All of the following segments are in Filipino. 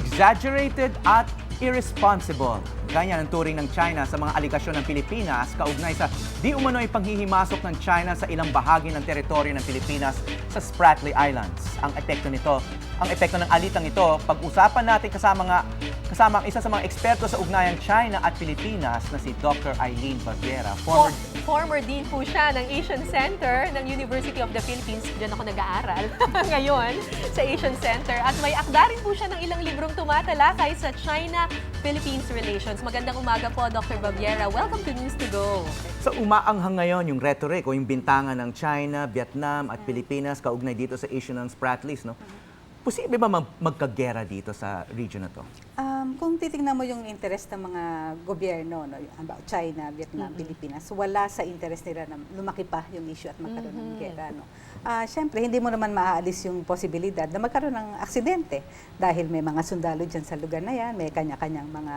exaggerated at irresponsible. Ganyan ang turing ng China sa mga aligasyon ng Pilipinas kaugnay sa di umano'y panghihimasok ng China sa ilang bahagi ng teritoryo ng Pilipinas sa Spratly Islands. Ang epekto nito, ang epekto ng alitang ito, pag-usapan natin kasama nga kasama ang isa sa mga eksperto sa ugnayang China at Pilipinas na si Dr. Eileen Baviera, former For- former dean po siya ng Asian Center ng University of the Philippines. Diyan ako nag-aaral ngayon sa Asian Center. At may akda rin po siya ng ilang librong tumatalakay sa China-Philippines relations. Magandang umaga po, Dr. Baviera. Welcome to News to Go. So umaanghang ngayon yung rhetoric o yung bintangan ng China, Vietnam at Pilipinas kaugnay dito sa issue ng Spratlys, no? Posible ba mag- magkagera dito sa region na to? Um, kung titingnan mo yung interest ng mga gobyerno no, yung about China, Vietnam, Pilipinas, wala sa interest nila na lumaki pa yung issue at magkaroon ng gera. No? Ah, Siyempre, hindi mo naman maaalis yung posibilidad na magkaroon ng aksidente dahil may mga sundalo dyan sa lugar na yan, may kanya-kanyang mga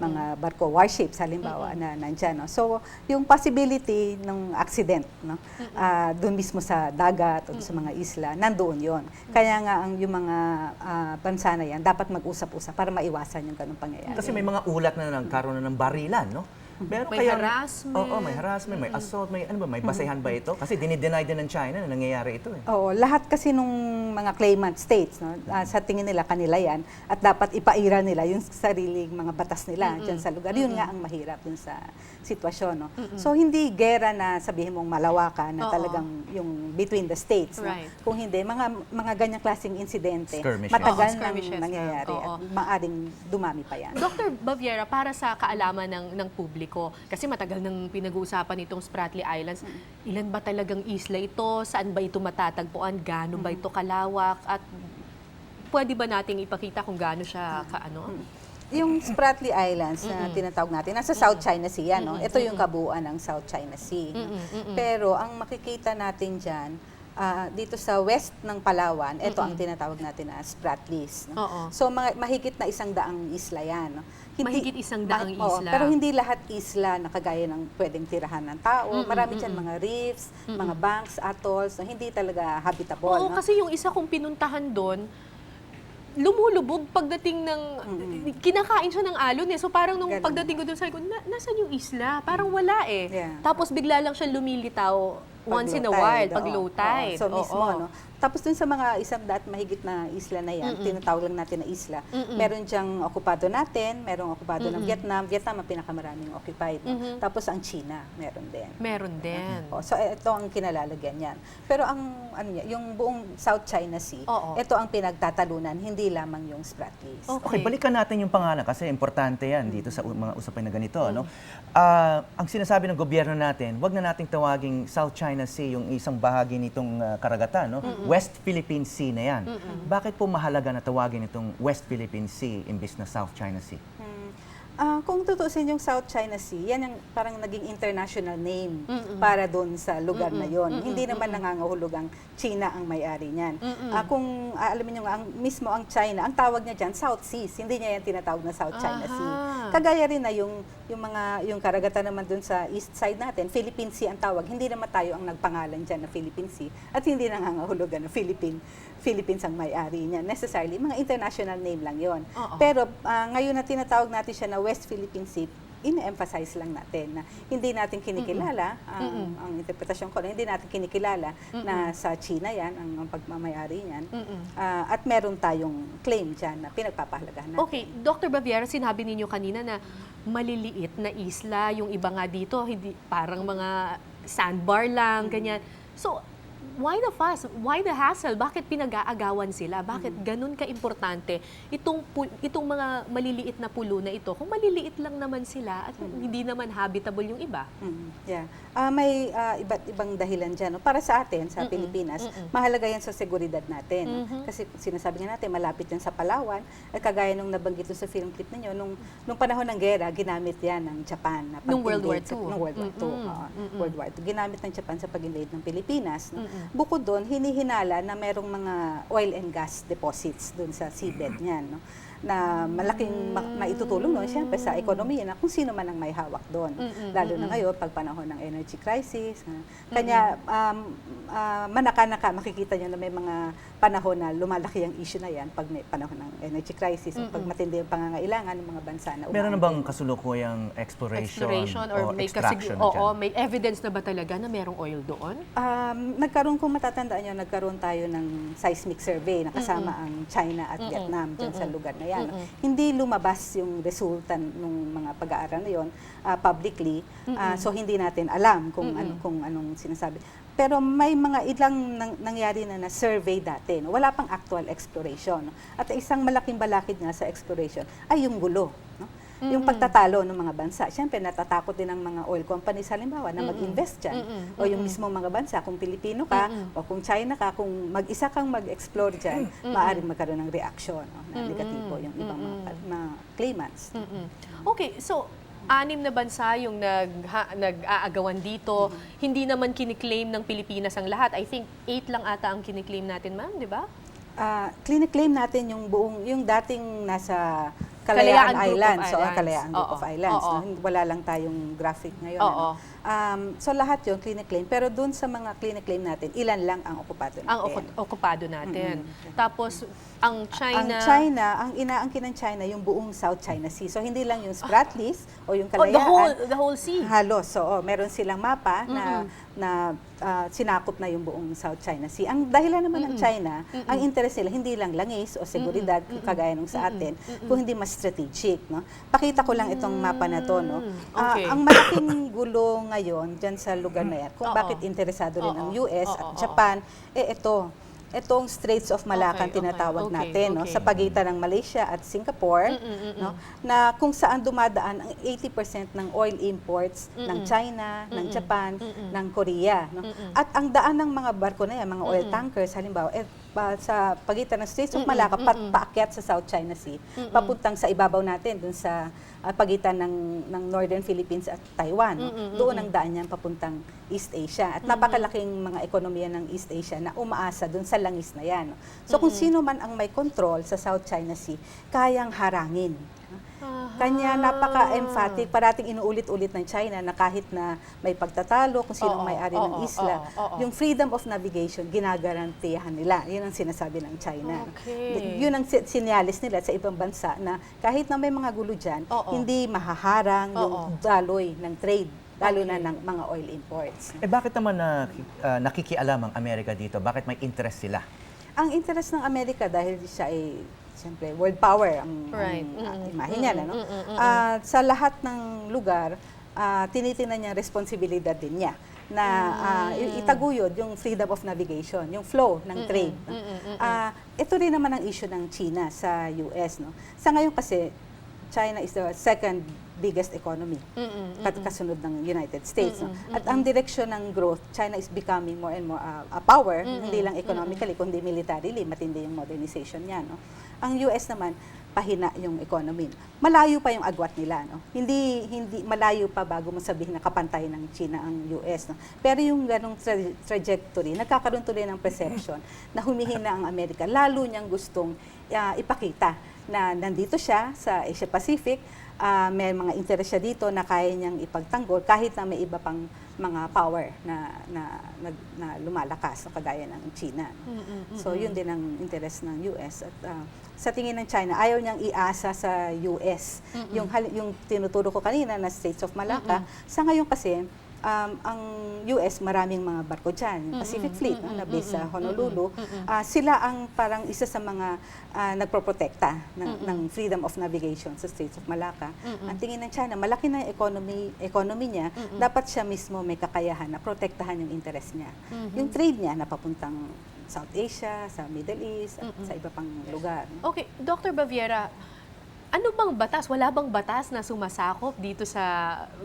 mga barko, warships halimbawa na nandyan. No? So, yung possibility ng accident no? ah, doon mismo sa dagat o sa mga isla, nandoon yon. Kaya nga ang yung mga ah, bansa na yan, dapat mag-usap-usap para maiwasan yung ganung pangyayari. Kasi may mga ulat na nagkaroon na ng barilan, no? Pero May harassment. Oo, may harassment, may assault, may ano ba, may basehan ba ito? Kasi dinideny din ng China na nangyayari ito eh. Oo, lahat kasi nung mga claimant states, no, ah, sa tingin nila kanila yan at dapat ipaira nila yung sariling mga batas nila dyan sa lugar. Yun nga ang mahirap dun sa sitwasyon. No? So, hindi gera na sabihin mong malawakan na Oo. talagang yung between the states. no? Right. Kung hindi, mga mga ganyang klaseng insidente, Skirmishes. matagal Oo, nang nangyayari Oo. at maaring dumami pa yan. Dr. Baviera, para sa kaalaman ng, ng publiko, kasi matagal nang pinag-uusapan itong Spratly Islands, ilan ba talagang isla ito? Saan ba ito matatagpuan? Gaano ba ito kalawak? At pwede ba nating ipakita kung gaano siya kaano? Yung Spratly Islands na tinatawag natin, nasa South China Sea, no? Ito yung kabuuan ng South China Sea. no? Pero ang makikita natin dyan, ah, dito sa west ng Palawan, ito ang tinatawag natin na Spratlys. no? Oo. So mga, mahigit na isang daang isla yan. no? Mahigit isang daang isla. pero hindi lahat isla na kagaya ng pwedeng tirahan ng tao. Marami dyan mga reefs, mga banks, atolls, na hindi talaga habitable. Oo, no? kasi yung isa kong pinuntahan doon, lumulubog pagdating ng, kinakain siya ng alon eh. So parang nung Ganun. pagdating ko doon, sabi ko, na, nasan yung isla? Parang wala eh. Yeah. Tapos bigla lang siya lumilitaw Pag once in a while, tide, pag low tide. Oo, So mismo, no? Tapos dun sa mga isang daat mahigit na isla na yan, tinatawag lang natin na isla. Meron diyang okupado natin, merong okupado ng Vietnam. Vietnam ang pinakamaraming occupied. no? Tapos ang China, meron din. Meron din. Oh, so ito ang kinalalagyan niyan. Pero ang ano niya, yung buong South China Sea, Oo. ito ang pinagtatalunan, hindi lamang yung Spratlys. Okay, balikan natin yung pangalan kasi importante yan dito sa u- mga usapin na ganito. No? Ah, ang sinasabi ng gobyerno natin, wag na nating tawaging South China Sea yung isang bahagi nitong ah, karagatan. No? West Philippine Sea na yan. Bakit po mahalaga na tawagin itong West Philippine Sea imbis na South China Sea? Hmm. Ah, kung tutusin yung South China Sea, yan ang parang naging international name para doon sa lugar na yon. Hindi naman nangangahulog ang China ang may-ari niyan. Ah, kung ah, alamin nyo nga, ang, mismo ang China, ang tawag niya dyan, South Seas. Hindi niya yan tinatawag na South China Aha. Sea. Kagaya rin na yung, yung mga yung karagatan naman doon sa east side natin, Philippine Sea ang tawag. Hindi naman tayo ang nagpangalan dyan na Philippine Sea at hindi nangangahulugan na Philippine Philippines ang may-ari niya. Necessarily, mga international name lang yon. Oo. Pero ah, ngayon na tinatawag natin siya na West Philippine Sea, ine-emphasize lang natin na hindi natin kinikilala, ang, ang interpretasyon ko na hindi natin kinikilala na sa China yan, ang, ang pagmamayari niyan. Ah, at meron tayong claim dyan na pinagpapahalagahan natin. Okay, Dr. Baviera, sinabi ninyo kanina na maliliit na isla, yung iba nga dito, hindi, parang mga sandbar lang, ganyan. So, why the fuss? Why the hassle? Bakit pinag-aagawan sila? Bakit ganun ka-importante itong, itong mga maliliit na pulo na ito? Kung maliliit lang naman sila at hindi naman habitable yung iba. Mm, yeah. Ah, may ah, iba't ibang dahilan dyan. no? Para sa atin, sa Pilipinas, mahalaga yan sa seguridad natin. no? Kasi sinasabi nga natin, malapit yan sa Palawan. At kagaya nung nabanggit sa film clip ninyo, nung, nung panahon ng gera, ginamit yan ng Japan. Na Nung World War pag-invade sa- II. Nung World War II. Mm-mm. oo. World War II. Ginamit ng Japan sa pag-invade ng Pilipinas. no? Bukod doon, hinihinala na merong mga oil and gas deposits doon sa seabed niyan. No? Na malaking ma- maitutulong noon siyempre sa ekonomiya na kung sino man ang may hawak doon. Lalo na ngayon, pag panahon ng energy crisis. ah. Kanya, um, ah, manaka-naka, makikita niyo na may mga panahon na lumalaki ang issue na yan pag may panahon ng energy crisis o pag matindi ang pangangailangan ng mga bansa na Meron na bang kasulukuyang exploration, Exploration or, may kasi, extraction oo, may evidence na ba talaga na merong oil doon? Um, nagkaroon, kung matatandaan nyo, nagkaroon tayo ng seismic survey na kasama ang China at Vietnam dyan sa lugar na yan. Hindi lumabas yung resulta ng mga pag-aaral na yon ah, publicly. Ah, so hindi natin alam kung ano kung anong sinasabi. Pero may mga ilang nang- nangyari na na survey dati. No? Wala pang actual exploration. no? At isang malaking balakid nga sa exploration ay yung gulo. No? Yung pagtatalo ng mga bansa. Siyempre, natatakot din ang mga oil companies halimbawa na mag-invest dyan. O yung mismo mga bansa, kung Pilipino ka o kung China ka, kung mag-isa kang mag-explore dyan, maaaring magkaroon ng reaction no, na negatibo yung ibang mga, mga claimants. Mm-mm. Okay, so anim na bansa yung nag, ha, nag-aagawan dito. Hindi naman kiniklaim ng Pilipinas ang lahat. I think eight lang ata ang kiniklaim natin, ma'am, di ba? Ah, claim natin yung buong, yung dating nasa Kalayaan Kalayaan, Group of Islands. So, Islands. Kalayaan Group Oo. of Islands. Oo. no? Wala lang tayong graphic ngayon. Oo. ano? Um, so, lahat yun, claim Pero dun sa mga claim natin, ilan lang ang okupado natin. Ang oku- okupado natin. Tapos, ang China... Ang China, ang inaangkin ng China, yung buong South China Sea. So, hindi lang yung Spratlys o yung Oh, Kalayaan. the whole, the whole sea. Halos, oo. Meron silang mapa na, na ah, sinakop na yung buong South China Sea. Ang dahilan naman ng China, ang interest nila, hindi lang langis o seguridad, kagaya nung sa atin, kung hindi mas strategic. No? Pakita ko lang itong mapa na to. No? Ah, Okay. ang malaking gulo ngayon dyan sa lugar na yan, kung Oo. bakit interesado rin Oo. ang US at oo. Japan, eh ito, itong Straits of Malacca Okay, okay, tinatawag okay, natin no okay. sa pagitan ng Malaysia at Singapore no na kung saan dumadaan ang 80% ng oil imports ng China, ng Japan, ng Korea no at ang daan ng mga barko na yan mga oil tankers halimbawa eh, pa- sa pagitan ng Straits of Malacca pa, paakyat sa South China Sea. Papuntang sa ibabaw natin dun sa ah, pagitan ng ng Northern Philippines at Taiwan. No? doon ang daan niyan papuntang East Asia. At napakalaking mga ekonomiya ng East Asia na umaasa dun sa langis na yan. So kung sino man ang may control sa South China Sea kayang harangin kanya napaka-emphatic, parating inuulit-ulit ng China na kahit na may pagtatalo kung sino Oo, may-ari ng oo, isla, oo, oo. yung freedom of navigation, ginagarantiyahan nila. Yun ang sinasabi ng China. Okay. Yun ang si- sinyalis nila sa ibang bansa na kahit na may mga gulo dyan, Oo. hindi mahaharang yung Oo. daloy ng trade, lalo na ng mga oil imports. Eh bakit naman na, ah, nakikialam ang Amerika dito? Bakit may interest sila? Ang interest ng Amerika dahil siya ay siyempre world power ang, Right. ang, Mm-mm. imahe niya ano. Mm-mm. Ah, sa lahat ng lugar ah, tinitingnan niya responsibilidad din niya na i- itaguyod yung freedom of navigation, yung flow ng trade. no? Ah, ito rin naman ang issue ng China sa US no. Sa ngayon kasi China is the second biggest economy kat- kasunod ng United States. No? At ang direksyon ng growth, China is becoming more and more uh, a power, hindi lang economically, kundi militarily, matindi yung modernization niya. No? Ang US naman, pahina yung economy. Malayo pa yung agwat nila. No? Hindi, hindi, malayo pa bago mo sabihin na kapantay ng China ang US. No? Pero yung ganong tra- trajectory, nagkakaroon tuloy ng perception na humihina ang Amerika. Lalo niyang gustong uh, ipakita na nandito siya sa Asia Pacific, ah, may mga interes siya dito na kaya niyang ipagtanggol kahit na may iba pang mga power na na, na, na lumalakas, no, kagaya ng China. no. So yun din ang interes ng US. At ah, sa tingin ng China, ayaw niyang iasa sa US. Yung, hal- yung tinuturo ko kanina na States of Malacca, sa ngayon kasi, um, ang US, maraming mga barko dyan. Yung Pacific Fleet, no, na base sa Honolulu. Ah, sila ang parang isa sa mga ah, nagproprotekta ng, ng freedom of navigation sa Straits of Malacca. Ang tingin ng China, malaki na yung economy, economy niya, dapat siya mismo may kakayahan na protektahan yung interest niya. Yung trade niya na papuntang South Asia, sa Middle East, at sa iba pang lugar. no? Okay, Dr. Baviera, ano bang batas? Wala bang batas na sumasakop dito sa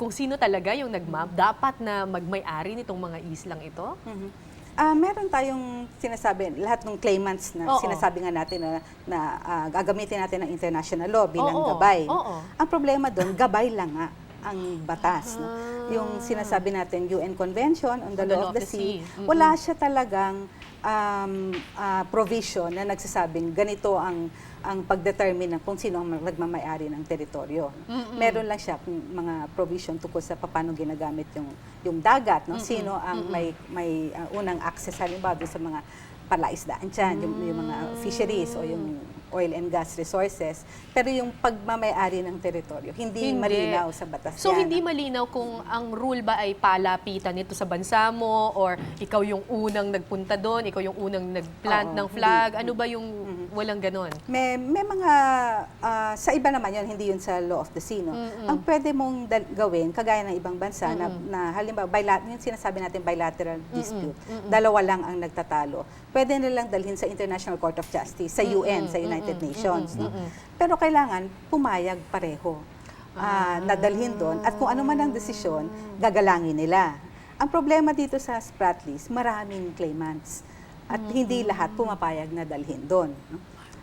kung sino talaga yung nagmap? Dapat na magmay-ari nitong mga islang ito? Mhm. Ah, meron tayong sinasabi, lahat ng claimants na Oo. sinasabi nga natin na, na ah, gagamitin natin ng international law bilang Oo, gabay. oo. Ang problema doon, gabay lang nga. ang batas. No? Ah. Yung sinasabi natin UN Convention on the Law of the Sea, Mm-mm. wala siya talagang um, ah, provision na nagsasabing ganito ang ang pagdetermine ng kung sino ang nagmamayari ng teritoryo. Meron lang siya mga provision tungkol sa paano ginagamit yung yung dagat, no? Sino ang may may ah, unang access halimbawa sa mga palaisdaan dyan, yung, yung mga fisheries o yung oil and gas resources. Pero yung pagmamayari ng teritoryo, hindi, Hindi. malinaw sa batas So, yan. hindi malinaw kung ang rule ba ay palapitan nito sa bansa mo or ikaw yung unang nagpunta doon, ikaw yung unang nagplant Oo, ng flag. hindi. Ano ba yung walang ganon? May, may mga, ah, sa iba naman yun, hindi yun sa law of the sea, no? Ang pwede mong gawin, kagaya ng ibang bansa, na, na halimbawa, bilat- yung sinasabi natin bilateral dispute, dalawa lang ang nagtatalo. Pwede nilang dalhin sa International Court of Justice, sa UN, sa United Nations. no? Pero kailangan pumayag pareho. Ah, nadalhin doon. At kung ano man ang desisyon, gagalangin nila. Ang problema dito sa Spratlys, maraming claimants. At hindi lahat pumapayag na dalhin doon. no?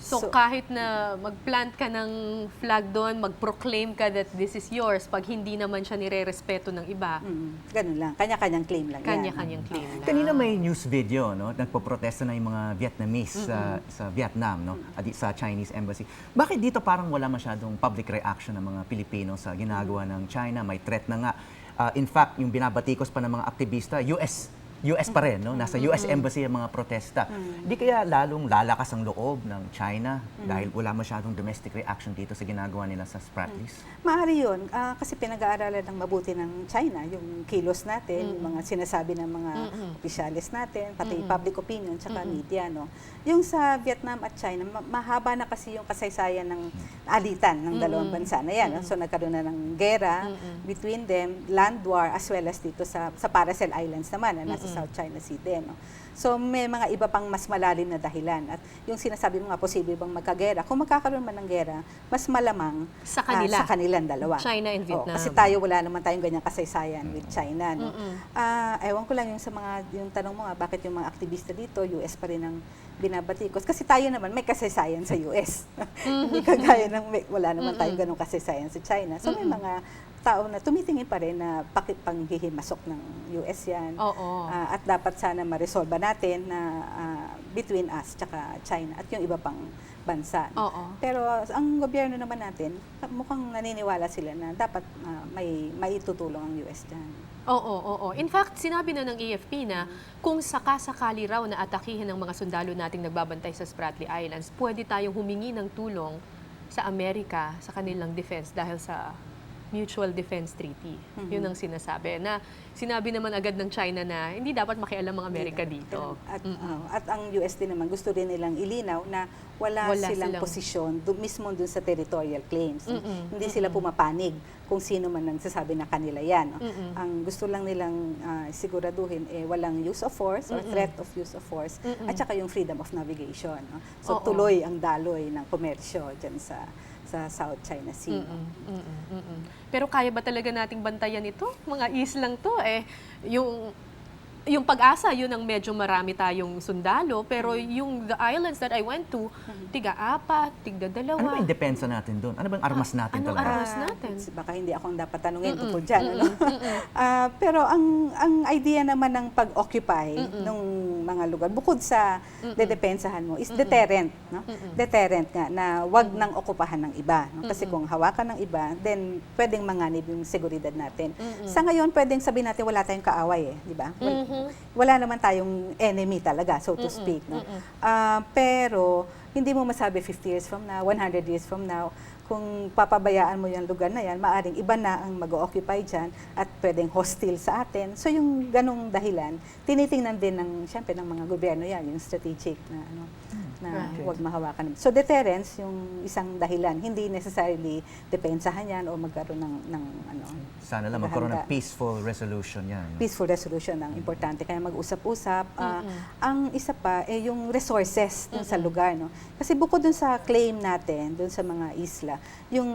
So, kahit na mag-plant ka ng flag doon, mag-proclaim ka that this is yours, pag hindi naman siya nire-respeto ng iba, Mm, ganun lang. Kanya-kanyang claim lang yan. kanya-kanyang claim lang. Kanina may news video, no? Nagpo-protesta na yung mga Vietnamese sa, sa Vietnam, no? At sa Chinese embassy. Bakit dito parang wala masyadong public reaction ng mga Pilipino sa ginagawa ng China? May threat na nga. Ah, in fact, yung binabatikos pa ng mga aktivista, US US pa rin, no? Nasa US Embassy ang mga protesta. Di kaya lalong lalakas ang loob ng China dahil wala masyadong domestic reaction dito sa ginagawa nila sa Spratlys? Maaari yun. ah, kasi pinag-aaralan ng mabuti ng China, yung kilos natin, yung mga sinasabi ng mga opisyalis natin, pati public opinion, tsaka media. No? Yung sa Vietnam at China, ma- mahaba na kasi yung kasaysayan ng alitan ng dalawang bansa na yan. no? So nagkaroon na ng gera between them, land war, as well as dito sa, sa Paracel Islands naman, na nasa South China Sea din. No? So may mga iba pang mas malalim na dahilan. At yung sinasabi mo nga, posible bang magkagera? Kung magkakaroon man ng gera, mas malamang Sa ah, kanila. sa kanilang dalawa. China and Oo, Vietnam. kasi tayo wala naman tayong ganyang kasaysayan with China. No? Ah, ewan ko lang yung sa mga, yung tanong mo nga, bakit yung mga aktivista dito, US pa rin ang binabatikos. Kasi tayo naman may kasaysayan sa US. Hindi kagaya ng, may, wala naman tayong ganong kasaysayan sa China. So may mga tao na tumitingin pa rin na pakipanghihimasok ng US yan. Oo. Ah, at dapat sana ma-resolve natin na ah, between us tsaka China at yung iba pang bansa. Oo. Pero ang gobyerno naman natin, mukhang naniniwala sila na dapat ah, may maitutulong ang US dyan. Oo, oo. In fact, sinabi na ng AFP na kung sakasakali raw na atakihin ng mga sundalo nating nagbabantay sa Spratly Islands, pwede tayong humingi ng tulong sa Amerika sa kanilang defense dahil sa Mutual Defense Treaty. Yun ang sinasabi. Na sinabi naman agad ng China na hindi dapat makialam ang Amerika dito. At, oh, at ang US din naman, gusto rin nilang ilinaw na wala, Wala silang, silang- posisyon do, mismo dun sa territorial claims. no? Hindi sila pumapanig kung sino man nagsasabi na kanila yan. no? Ang gusto lang nilang ah, siguraduhin, eh, walang use of force or threat of use of force at saka yung freedom of navigation. no? So Oo. tuloy ang daloy ng komersyo dyan sa sa South China Sea. Mm-mm, mm-mm, mm-mm. Pero kaya ba talaga nating bantayan ito? Mga islang to eh. Yung yung pag-asa, yun ang medyo marami tayong sundalo. Pero yung the islands that I went to, tiga-apat, Ano tiga-dalawa. ba yung depensa natin doon? Ano ba yung armas natin anong talaga? armas? Ah, natin. Baka hindi ako ang dapat tanungin tungkol dyan. Ano? Ah, pero ang ang idea naman ng pag-occupy ng mga lugar, bukod sa dedepensahan mo, is deterrent. No? Deterrent nga, na wag nang okupahan ng iba. No? Kasi kung hawakan ng iba, then pwedeng manganib yung seguridad natin. Sa ngayon, pwedeng sabihin natin wala tayong kaaway. Eh, di ba? Wal- Wala naman tayong enemy talaga, so to speak. No? Ah, pero, hindi mo masabi 50 years from now, 100 years from now, kung papabayaan mo yung lugar na yan, maaring iba na ang mag-occupy dyan at pwedeng hostile sa atin. So yung ganong dahilan, tinitingnan din ng, syempre, ng mga gobyerno yan, yung strategic na, ano, na Right. huwag mahawakan. So deterrence, yung isang dahilan, hindi necessarily depensahan yan o magkaroon ng, ng ano, Sana lang magkaroon ng peaceful resolution yan. no? peaceful resolution ang importante. Kaya mag-usap-usap. Ah, ang isa pa, eh, yung resources dun sa lugar. No? Kasi bukod dun sa claim natin, dun sa mga isla, yung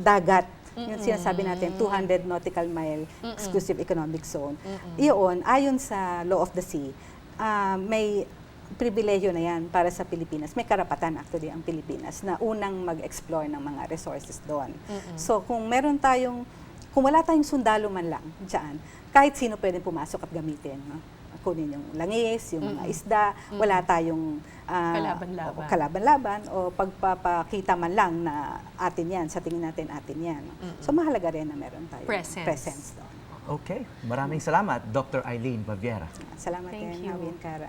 dagat, yung sinasabi natin, 200 nautical mile exclusive economic zone. Iyon, ayon sa law of the sea, ah, may pribilehyo na yan para sa Pilipinas. May karapatan actually ang Pilipinas na unang mag-explore ng mga resources doon. So kung meron tayong kung wala tayong sundalo man lang dyan, kahit sino pwede pumasok at gamitin. No? Kunin yung langis, yung mga isda, wala tayong ah, Kalaban-laban. o kalaban-laban o pagpapakita man lang na atin yan, sa tingin natin atin yan. no? So mahalaga rin na meron tayong Presence. presence doon. Okay, maraming salamat, Dr. Eileen Baviera. Salamat Thank din, you. Hawin Kara.